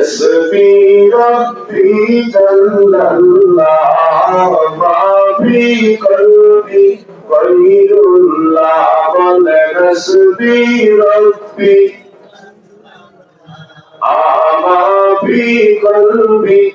حسبي ربي جل الله ما في قلبي غير الله ولا حسبي ربي ما في قلبي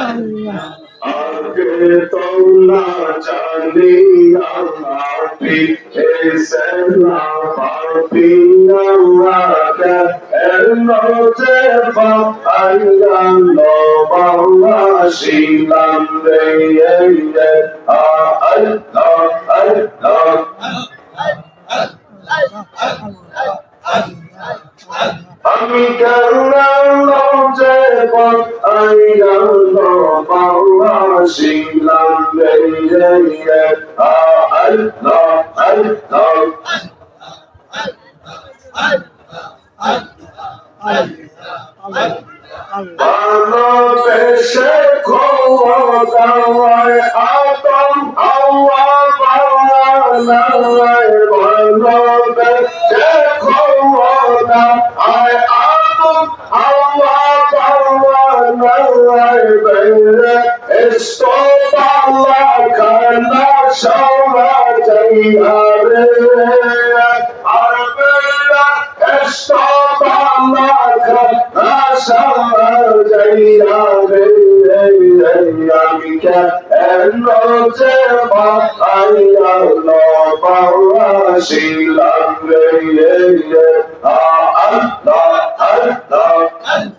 आगे तौला चांदी आपापी ऐसला पापी नवाद एलोजे पाप अल्लानो बावा शिलम Stop, I'm not, I'm not, I'm not, I'm not, بأيامك النجبة أي الله وسيل أمري أنت أنت أنت أنت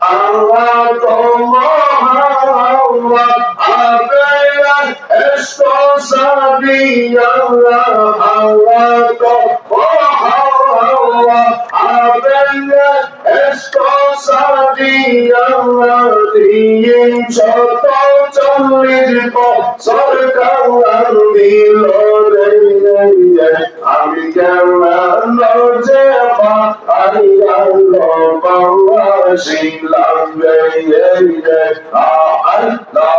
Allah, Allah, Allah, Allah, শ্রেষ্ঠ সাদিয়া হাওয়া তো হাওয়া আবেলা শ্রেষ্ঠ সাদিয়া দিয়ে শত চল্লিশ বছর কাউর দিল আমি কেমন যে পাইয়ালো পাওয়া শিলাম রে আল্লাহ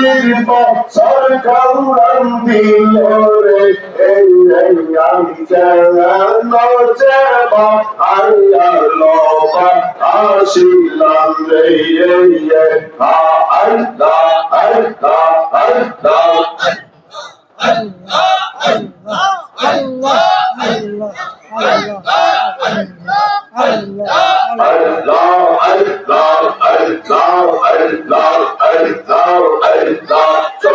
শত চল্লিশ বছর কালাম দিল রে এই এই আমি কেন যাব আল্লাহ আসিলাম রে এই এই আল্লাহ আল্লাহ আল্লাহ Allah, Allah, Allah, Allah, Allah,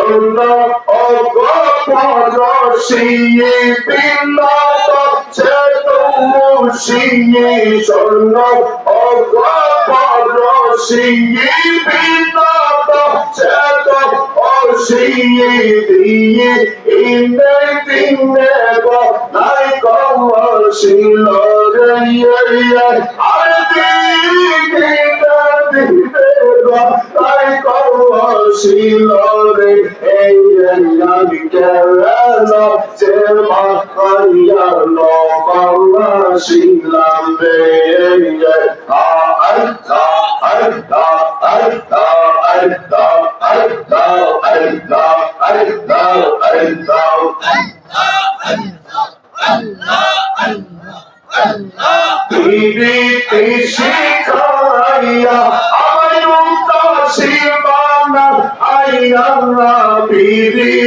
Allah, oh God, Lord, she is been not upset, oh, she is Allah, oh God, Lord, she is been not upset, oh, she is being in anything never like Allah, she Lord, yeah, yeah, I think. শিল রে এই আমি কেন যে মাখাইয়া লবাল্লা শিলাম রে আল্লাহ আল্লাহ আল্লাহ আল্লাহ আল্লাহ আল্লাহ আল্লাহ আল্লাহ। পিড়িতে শিখাইয়া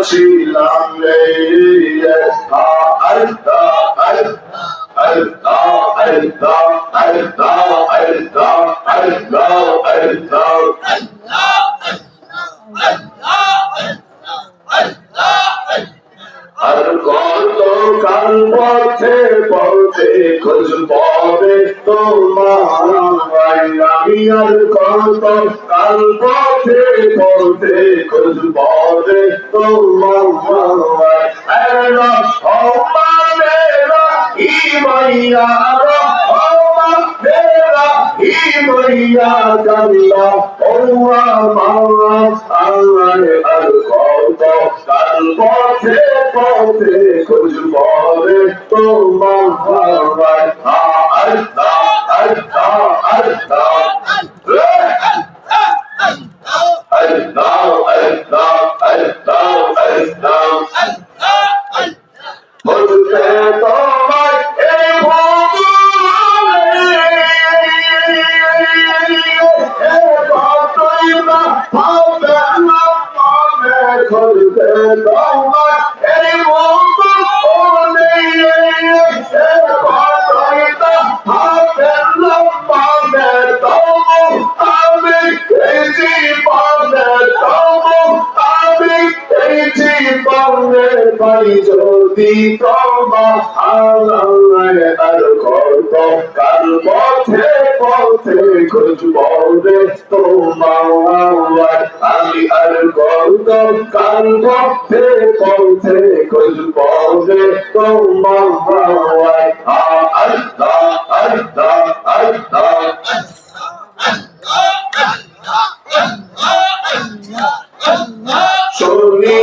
আছিলাম রে আল্লাহ আল্লাহ Allah, Allah, Allah, Allah, Allah, Allah. পথে খোঁজ পরে তোমার আমি আর কত কাল পথে পথে খোঁজ পরে তোমার খোঁজ পরে তোমার আল্লাহ আল্লাহ আল্লাহ আল্লাহ আল্লাহ আল্লাহ বিকল্প আল্লাহ আর গল্প কার পথে পথে খুঁজব রে তোমার আমি আর গল্প কার পথে পথে খুঁজব রে তোমার আল্লাহ আল্লাহ আল্লাহ Show me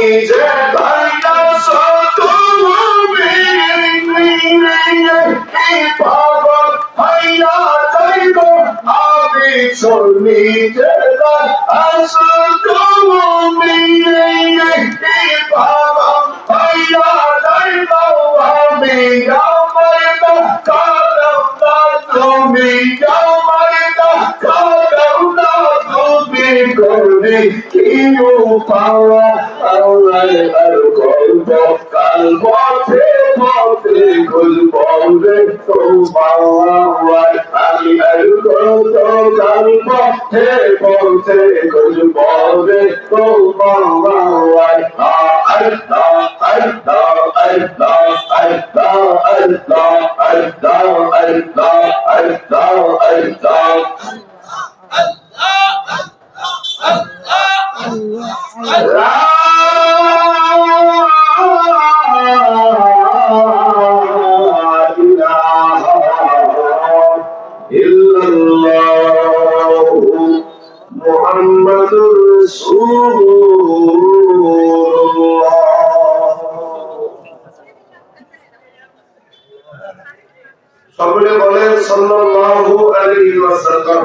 পাওয়া আল্লাহ আর গল্প কাল পথে পথে খুল বলবে তো পাওয়া কাল পথে পথে খুল বলবে তো পাওয়া আল্লাহ আল্লাহ আল্লাহ আল্লাহ আল্লাহ আল্লাহ আল্লাহ আল্লাহ আল্লাহ মোহাম্মদুর সকলে বলেন সাল্লাল্লাহু আলাইহি ওয়াসাল্লাম।